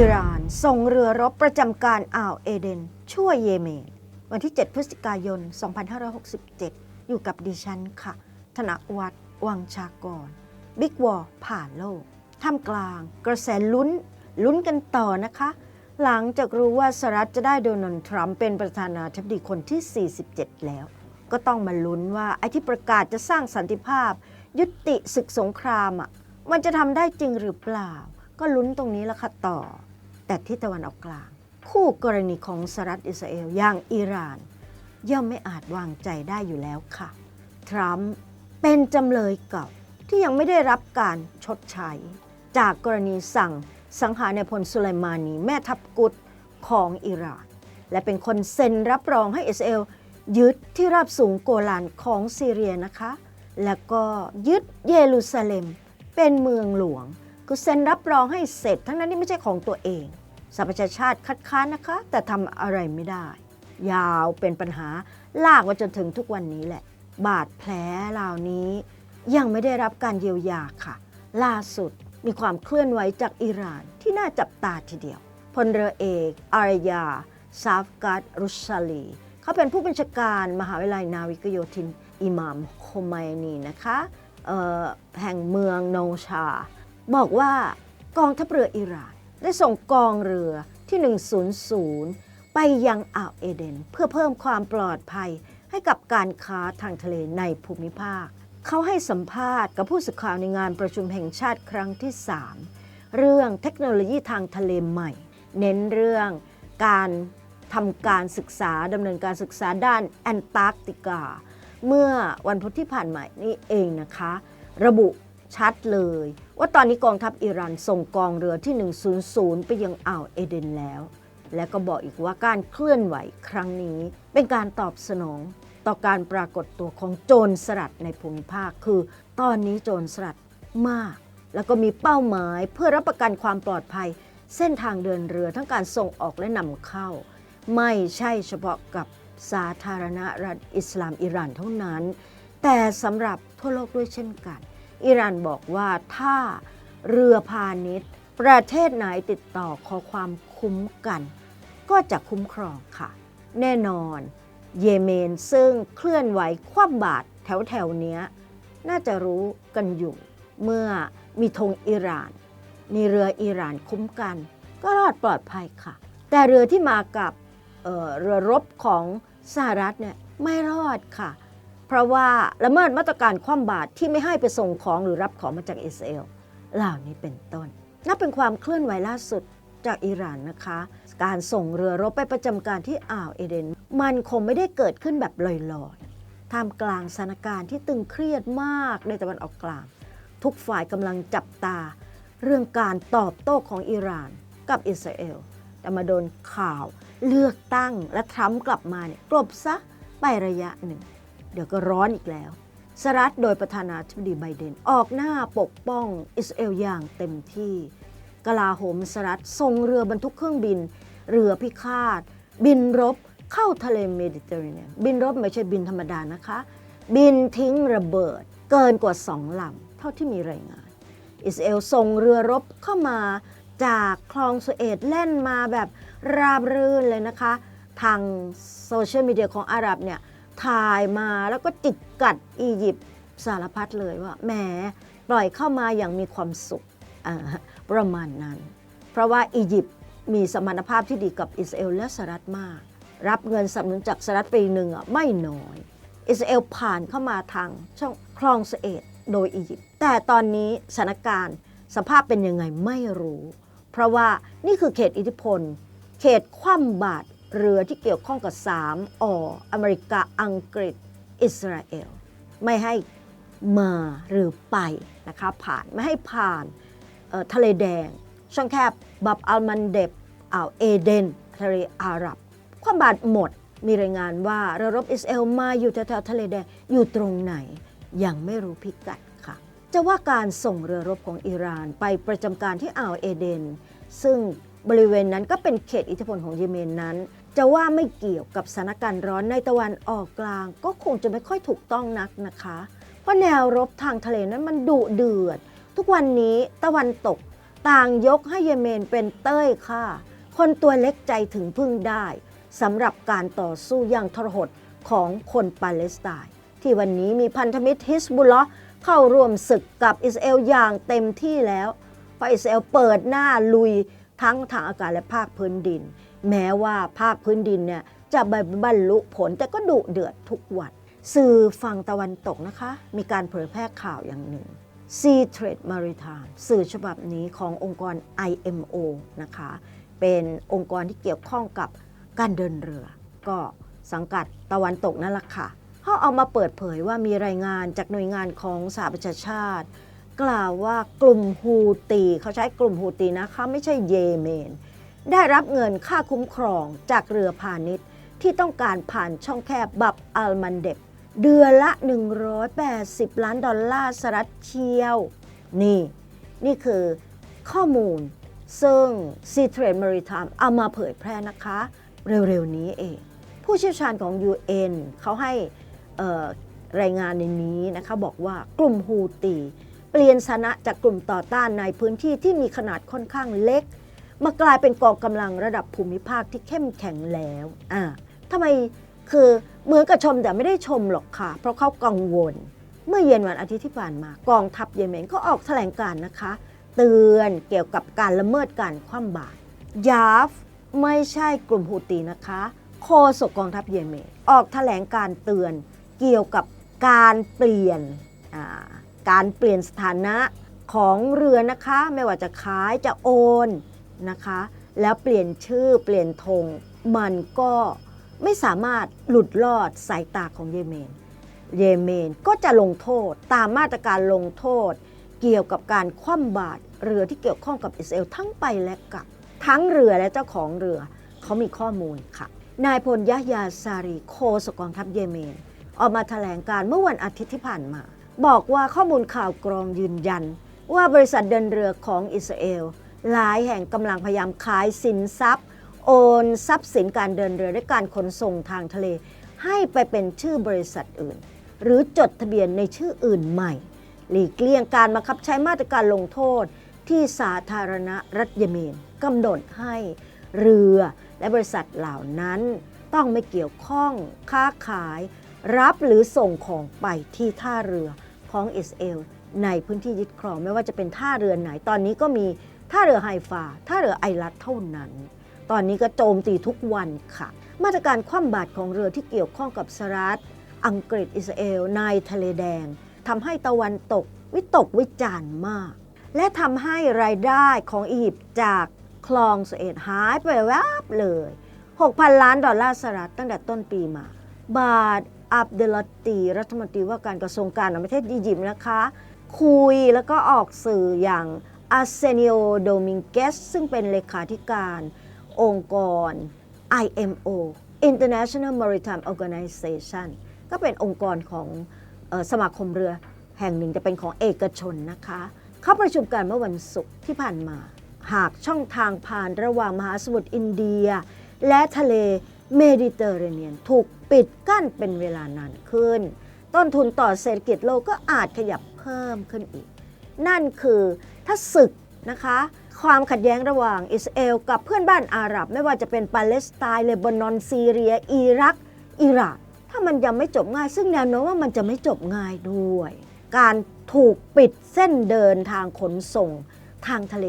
อิหร่านส่งเรือรบประจำการอ่าวเอเดน ช่วยเยเมน วันที่ 7 พฤศจิกายน 2567 อยู่กับดิฉันค่ะ ธนวัฒน์วังชากร บิ๊กวอร์ผ่านโลก ท่ามกลางกระแสลุ้น ลุ้นกันต่อนะคะ หลังจากรู้ว่าสหรัฐจะได้โดนัลด์ทรัมป์เป็นประธานาธิบดีคนที่ 47 แล้ว ก็ต้องมาลุ้นว่าไอ้ที่ประกาศจะสร้างสันติภาพ ยุติศึกสงครามอะมันจะทำได้จริงหรือเปล่าก็ลุ้นตรงนี้ละค่ะต่อ แต่ที่ตะวันออกกลาง คู่กรณีของสหรัฐอิสราเอลอย่างอิหร่าน ย่อมไม่อาจวางใจได้อยู่แล้วค่ะ ทรัมป์เป็นจำเลยเก่าที่ยังไม่ได้รับการชดใช้ จากกรณีสั่งสังหารในพลสุไลมานีแม่ทัพกุดของอิหร่าน และเป็นคนเซ็นรับรองให้อิสราเอลยึดที่ราบสูงโกลานของซีเรียนะคะ แล้วก็ยึดเยรูซาเล็มเป็นเมืองหลวง คือเซ็นรับรองให้เสร็จ ทั้งนั้นที่ไม่ใช่ของตัวเอง สหประชาชาติคัดค้านนะคะ แต่ทำอะไรไม่ได้ ยาวเป็นปัญหาลากมาจนถึงทุกวันนี้แหละ บาดแผลเหล่านี้ ยังไม่ได้รับการเยียวยาค่ะ ล่าสุดมีความเคลื่อนไหวจากอิหร่านที่น่าจับตาทีเดียวพลเรือเอกอารยาซาฟกัดรุชาลี เขาเป็นผู้บัญชาการมหาวิทยาลัยนาวิกโยธิน อิหม่ามโคไมยนีนะคะแห่งเมืองโนชา บอกว่ากองทัพเรืออิหร่าน ได้ส่งกองเรือที่ 100 ไปยังอ่าวเอเดน เพื่อเพิ่มความปลอดภัยให้กับการค้าทางทะเลในภูมิภาค เขาให้สัมภาษณ์กับผู้สื่อข่าวในงานประชุมแห่งชาติครั้งที่ 3 เรื่องเทคโนโลยีทางทะเลใหม่ เน้นเรื่องการทำการศึกษาดำเนินการศึกษาด้านแอนตาร์กติกา เมื่อวันพุธที่ผ่านมานี่เองนะคะ ระบุ ชัดเลย ว่าตอนนี้กองทัพอิหร่านส่งกองเรือที่ 100 ไปยังอ่าวเอเดนแล้ว และก็บอกอีกว่าการเคลื่อนไหวครั้งนี้ เป็นการตอบสนองต่อการปรากฏตัวของโจรสลัดในภูมิภาค คือตอนนี้โจรสลัดมาก แล้วก็มีเป้าหมายเพื่อรับประกันความปลอดภัย เส้นทางเดินเรือทั้งการส่งออกและนำเข้า ไม่ใช่เฉพาะกับสาธารณรัฐอิสลามอิหร่านเท่านั้น แต่สำหรับทั่วโลกด้วยเช่นกัน อิหร่านบอกว่าถ้าเรือพาณิชย์ ประเทศไหนติดต่อขอความคุ้มกัน ก็จะคุ้มครองค่ะ แน่นอน เยเมนซึ่งเคลื่อนไหวคว่ำบาตรแถวแถวเนี้ย น่าจะรู้กันอยู่ เมื่อมีธงอิหร่าน มีเรืออิหร่านคุ้มกัน ก็รอดปลอดภัยค่ะ แต่เรือที่มากับเเรือรบของสหรัฐเนี่ยไม่รอดค่ะ เพราะว่าละเมิดมาตรการคว่ำบาตรที่ไม่ให้ไปส่งของหรือรับของมาจากอิสราเอลเหล่านี้เป็นต้นนับเป็นความเคลื่อนไหวล่าสุดจากอิหร่านนะคะ การส่งเรือรบไปประจำการที่อ่าวเอเดน มันคงไม่ได้เกิดขึ้นแบบลอยๆท่ามกลางสถานการณ์ที่ตึงเครียดมากในตะวันออกกลาง ทุกฝ่ายกำลังจับตา เรื่องการตอบโต้ของอิหร่านกับอิสราเอลแต่มาโดนข่าวเลือกตั้งและทรัมป์กลับมาเนี่ยกลบซะไประยะหนึ่ง เดี๋ยวก็ร้อนอีกแล้วสหรัฐโดยประธานาธิบดีไบเดน ออกหน้าปกป้องอิสราเอลอย่างเต็มที่ กลาโหมสหรัฐส่งเรือบรรทุกเครื่องบิน เรือพิฆาต บินรบเข้าทะเลเมดิเตอร์เรเนียนบินรบไม่ใช่บินธรรมดานะคะ บินทิ้งระเบิดเกินกว่าสองลำเท่าที่มีรายงาน อิสราเอลส่งเรือรบเข้ามาจากคลองสุเอตแล่นมาแบบราบรื่นเลยนะคะ ทางโซเชียลมีเดียของอาหรับเนี่ย ถ่ายมาแล้วก็จิกกัดอียิปต์สารพัดเลยว่าแหมปล่อยเข้ามาอย่างมีความสุขประมาณนั้น เพราะว่าอียิปต์มีสมรรถภาพที่ดีกับอิสราเอลและสหรัฐมาก รับเงินสนับสนุนจากสหรัฐปีหนึ่งอะไม่น้อย อิสราเอลผ่านเข้ามาทางช่องคลองสเอตโดยอียิปต์แต่ตอนนี้สถานการณ์สภาพเป็นยังไงไม่รู้ เพราะว่านี่คือเขตอิทธิพล เขตคว่ำบาตร เรือที่เกี่ยวข้องกับ 3ออเมริกาอังกฤษ อิสราเอล ไม่ให้มาหรือไปนะคะผ่านไม่ให้ผ่านทะเลแดง ช่องแคบบับอัลมันเดบอ่าวเอเดนทะเลอาหรับ ความบาดหมดมีรายงานว่าเรือรบอิสราเอลมาอยู่แถวๆทะเลแดงอยู่ตรงไหน ยังไม่รู้พิกัดค่ะ จะว่าการส่งเรือรบของอิหร่านไปประจำการที่อ่าวเอเดน ซึ่งบริเวณนั้นก็เป็นเขตอิทธิพลของเยเมนนั้น จะว่าไม่เกี่ยวกับสถานการณ์ร้อนในตะวันออกกลาง ก็คงจะไม่ค่อยถูกต้องนักนะคะ เพราะแนวรบทางทะเลนั้นมันดุเดือด ทุกวันนี้ตะวันตกต่างยกให้เยเมนเป็นเต้ยค่ะ คนตัวเล็กใจถึงพึ่งได้สำหรับการต่อสู้อย่างทรหดของคนปาเลสไตน์ที่วันนี้มีพันธมิตรฮิสบุลล์เข้าร่วมศึกกับอิสราเอลอย่างเต็มที่แล้วเพราะอิสราเอลเปิดหน้าลุยทั้งทางอากาศและภาคพื้นดิน แม้ว่าภาคพื้นดินเนี่ยจะบรรลุผลแต่ก็ดุเดือดทุกวันสื่อฝั่งตะวันตกนะคะ มีการเผยแพร่ข่าวอย่างหนึ่ง Sea Trade Maritime สื่อฉบับนี้ขององค์กร IMO นะคะ เป็นองค์กรที่เกี่ยวข้องกับการเดินเรือ ก็สังกัดตะวันตกนั่นแหละค่ะเขาเอามาเปิดเผยว่ามีรายงานจากหน่วยงานของสหประชาชาติ กล่าวว่ากลุ่มฮูตีเขาใช้กลุ่มฮูตีนะคะ ไม่ใช่เยเมน ได้รับเงินค่าคุ้มครองจากเรือพาณิชย์ ที่ต้องการผ่านช่องแคบบับอัลมันเดบเดือนละ 180 ล้านดอลลาร์สหรัฐเชียว นี่ นี่คือข้อมูลซึ่ง Sea Trade Maritime เอามาเผยแพร่นะคะ เร็วๆนี้เอง ผู้เชี่ยวชาญของ UN เขาให้รายงานในนี้นะคะบอกว่ากลุ่มฮูตี เปลี่ยนสนะจากกลุ่มต่อต้านในพื้นที่ที่มีขนาดค่อนข้างเล็ก มากลายเป็นกองกำลังระดับภูมิภาคที่เข้มแข็งแล้วอ่าทำไมคือเหมือนกับชมแต่ไม่ได้ชมหรอกค่ะ เพราะเขากังวล เมื่อเย็นวันอาทิตย์ที่ผ่านมากองทัพเยเมนก็ออกแถลงการนะคะ เตือนเกี่ยวกับการละเมิดการคว่ำบาตรยาฟไม่ใช่กลุ่มฮูตีนะคะโฆษกกองทัพเยเมนออกแถลงการเตือนเกี่ยวกับการเปลี่ยนการเปลี่ยนสถานะของเรือนะคะ ไม่ว่าจะขายจะโอน นะคะ แล้วเปลี่ยนชื่อเปลี่ยนธงมันก็ไม่สามารถหลุดลอดสายตาของเยเมน เยเมนก็จะลงโทษตามมาตรการลงโทษ เกี่ยวกับการคว่ำบาตรเรือที่เกี่ยวข้องกับอิสราเอลทั้งไปและกลับ ทั้งเรือและเจ้าของเรือเขามีข้อมูลค่ะ นายพลยะยาซารีโคสกกองทัพเยเมน ออกมาแถลงการเมื่อวันอาทิตย์ที่ผ่านมา บอกว่าข้อมูลข่าวกรองยืนยัน ว่าบริษัทเดินเรือของอิสราเอล หลายแห่งกำลังพยายามขายสินทรัพย์ โอนทรัพย์สินการเดินเรือและการขนส่งทางทะเล ให้ไปเป็นชื่อบริษัทอื่น หรือจดทะเบียนในชื่ออื่นใหม่ หลีกเลี่ยงการบังคับใช้มาตรการลงโทษที่สาธารณรัฐเยเมนกำหนดให้เรือและบริษัทเหล่านั้นต้องไม่เกี่ยวข้องค้าขายรับหรือส่งของไปที่ท่าเรือของอิสราเอลในพื้นที่ยึดครองไม่ว่าจะเป็นท่าเรือไหนตอนนี้ก็มี ท่าเรือไฮฟาท่าเรือไอรัตเท่านั้น ตอนนี้ก็โจมตีทุกวันค่ะ มาตรการคว่ำบาตรของเรือที่เกี่ยวข้องกับสหรัฐ อังกฤษอิสราเอลในทะเลแดงทำให้ตะวันตกวิตกวิจารณ์มาก และทำให้รายได้ของอียิปต์จากคลองสเอตหายไปแวบเลย 6,000 ล้านดอลลาร์สหรัฐตั้งแต่ต้นปีมา บาทอับเดลตีรัฐมนตรีว่าการกระทรวงการต่างประเทศอียิปต์นะคะ คุยแล้วก็ออกสื่ออย่าง อาเซเนโอโดมิงเกสซึ่งเป็นเลขาธิการองค์กร IMO International Maritime Organization ก็เป็นองค์กรของออสมาคมเรือแห่งหนึ่งจะเป็นของเอกชนนะคะ เขาประชุมกันเมื่อวันศุกร์ที่ผ่านมา หากช่องทางผ่านระหว่างมหาสมุทรอินเดีย และทะเลเมดิเตอร์เรเนียน ถูกปิดกั้นเป็นเวลานานขึ้น ต้นทุนต่อเศรษฐกิจโลกก็อาจขยับเพิ่มขึ้นอีก นั่นคือ ถ้าศึกนะคะความขัดแย้งระหว่างอิสราเอลกับเพื่อนบ้านอาหรับ ไม่ว่าจะเป็นปาเลสไตน์เลบานอนซีเรีย อิรัก อิร่านถ้ามันยังไม่จบง่าย ซึ่งแนวโน้มว่ามันจะไม่จบง่ายด้วย การถูกปิดเส้นเดินทางขนส่งทางทะเล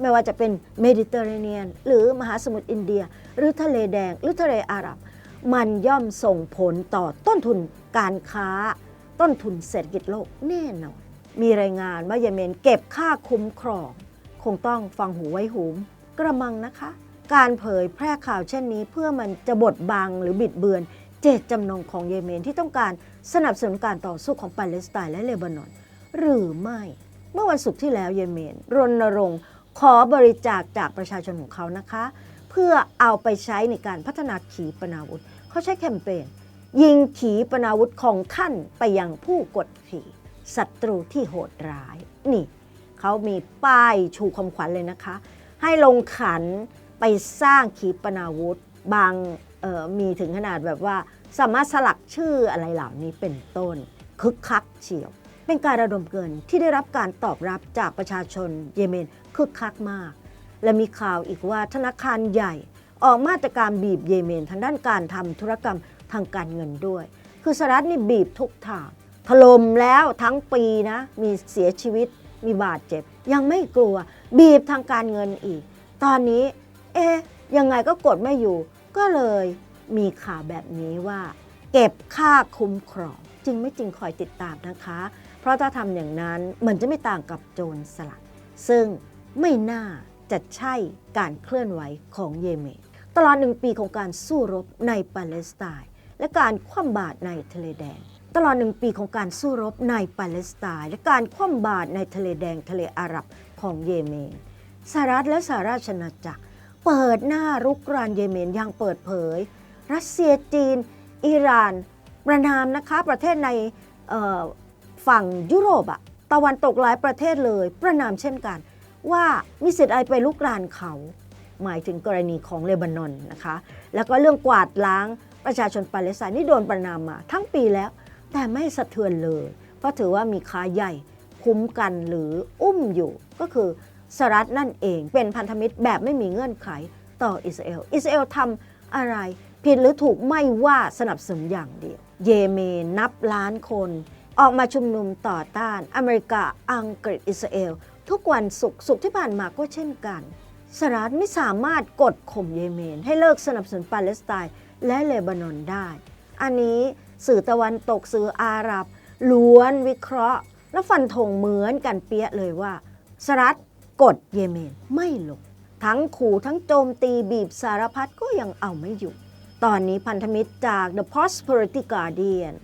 ไม่ว่าจะเป็นเมดิเตอร์เรเนียน หรือมหาสมุทรอินเดีย หรือทะเลแดง หรือทะเลอาหรับ มันย่อมส่งผลต่อต้นทุนการค้า ต้นทุนเศรษฐกิจโลกแน่นอน มีรายงานว่าเยเมนเก็บค่าคุ้มครอง คงต้องฟังหูไว้หูม กระมังนะคะ การเผยแพร่ข่าวเช่นนี้เพื่อมันจะบดบังหรือบิดเบือน เจตจำนงของเยเมนที่ต้องการสนับสนุนการต่อสู้ของปาเลสไตน์และเลบานอน หรือไม่ เมื่อวันศุกร์ที่แล้วเยเมน รณรงค์ขอบริจาคจากประชาชนของเขานะคะ เพื่อเอาไปใช้ในการพัฒนาขีปนาวุธ เขาใช้แคมเปญยิงขีปนาวุธของท่านไปยังผู้กดขี่ ศัตรูที่โหดร้าย นี่เขามีป้ายชูคำขวัญเลยนะคะ ให้ลงขันไปสร้างขีปนาวุธ บางมีถึงขนาดแบบว่า สามารถสลักชื่ออะไรเหล่านี้เป็นต้น คึกคักเฉียว เป็นการระดมเงินที่ได้รับการตอบรับจากประชาชนเยเมนคึกคักมาก และมีข่าวอีกว่าธนาคารใหญ่ออกมาตรการบีบเยเมนทางด้านการทำธุรกรรมทางการเงินด้วย คือสหรัฐนี่บีบทุกทาง ถล่มแล้วทั้งปีนะ มีเสียชีวิตมีบาดเจ็บ ยังไม่กลัว บีบทางการเงินอีก ตอนนี้ เอ๊ะยังไงก็กดไม่อยู่ ก็เลยมีข่าวแบบนี้ว่า เก็บค่าคุ้มครอง จริงไม่จริงคอยติดตามนะคะ เพราะถ้าทำอย่างนั้นมันจะไม่ต่างกับโจรสลัด ซึ่งไม่น่าจะใช่การเคลื่อนไหวของเยเมนตลอดหนึ่งปีของการสู้รบในปาเลสไตน์และการคว่ำบาตรในทะเลแดง ตลอดหนึ่งปีของการสู้รบในปาเลสไตน์และการคว่ำบาตรในทะเลแดงทะเลอาหรับของเยเมนสหรัฐและสหราชอาณาจักร เปิดหน้ารุกรานเยเมนอย่างเปิดเผย รัสเซียจีน อิหร่าน ประนามนะคะประเทศในฝั่งยุโรปอะตะวันตกหลายประเทศเลย ประนามเช่นกัน ว่ามีสิทธิ์อะไรไปลุกรานเขา หมายถึงกรณีของเลบานอนนะคะ แล้วก็เรื่องกวาดล้างประชาชนปาเลสไตน์นี่โดนประนามมาทั้งปีแล้ว แต่ไม่สะเทือนเลย เพราะถือว่ามีค้าใหญ่คุ้มกันหรืออุ้มอยู่ก็คือสหรัฐนั่นเองเป็นพันธมิตรแบบไม่มีเงื่อนไขต่ออิสราเอล อิสราเอลทำอะไร ผิดหรือถูกไม่ว่าสนับสนุนอย่างเดียว เยเมนนับล้านคน ออกมาชุมนุมต่อต้าน อเมริกาอังกฤษอิสราเอล ทุกวันศุกร์ศุกร์ที่ผ่านมาก็เช่นกันสหรัฐไม่สามารถกดข่มเยเมน ให้เลิกสนับสนุนปาเลสไตน์และเลบานอนได้ อันนี้ สื่อตะวันตกสื่ออาหรับ ล้วนวิเคราะห์ และฟันธงเหมือนกันเปี้ยเลยว่าสหรัฐกดเยเมนไม่ลงทั้งขู่ทั้งโจมตีบีบสารพัดก็ยังเอาไม่อยู่ ตอนนี้พันธมิตรจาก The Prosperity Guardian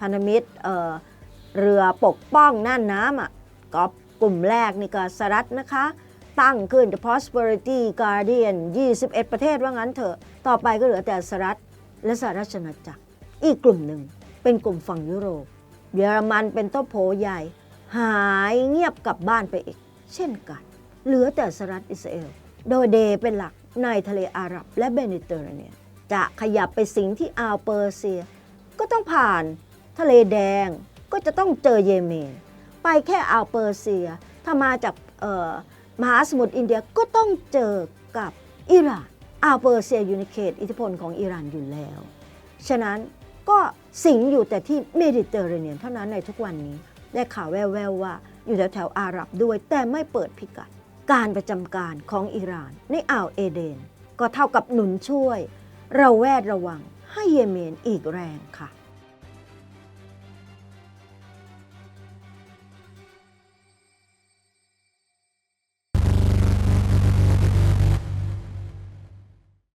พันธมิตรเอ่อเรือปกป้องน่านน้ำอะก็กลุ่มแรกนี่ก็สหรัฐนะคะ ตั้งขึ้น The Prosperity Guardian 21 ประเทศว่างั้นเถอะ ต่อไปก็เหลือแต่สหรัฐและสหราชอาณาจักร อีกกลุ่มหนึ่งเป็นกลุ่มฝั่งยุโรป เยอรมันเป็นต้นโผใหญ่ หายเงียบกลับบ้านไปอีก เช่นกัน เหลือแต่สหรัฐอิสราเอล โดยเดเป็นหลักในทะเลอาหรับและเบเนเตอร์เรเนียนจะขยับไปสิงที่อ่าวเปอร์เซีย ก็ต้องผ่านทะเลแดงก็จะต้องเจอเยเมน ไปแค่อ่าวเปอร์เซีย ถ้ามาจากมหาสมุทรอินเดียก็ต้องเจอกับอิหร่านอ่าวเปอร์เซียอยู่ในเขตอิทธิพลของอิหร่านอยู่แล้ว ฉะนั้น ก็สิงอยู่แต่ที่เมดิเตอร์เรเนียนเท่านั้นในทุกวันนี้ ได้ข่าวแววๆว่าอยู่แถวแถวๆอาหรับด้วย แต่ไม่เปิดพิกัด การประจำการของอิหร่าน ในอ่าวเอเดน ก็เท่ากับหนุนช่วย เราแวดระวังให้เยเมนอีกแรงค่ะ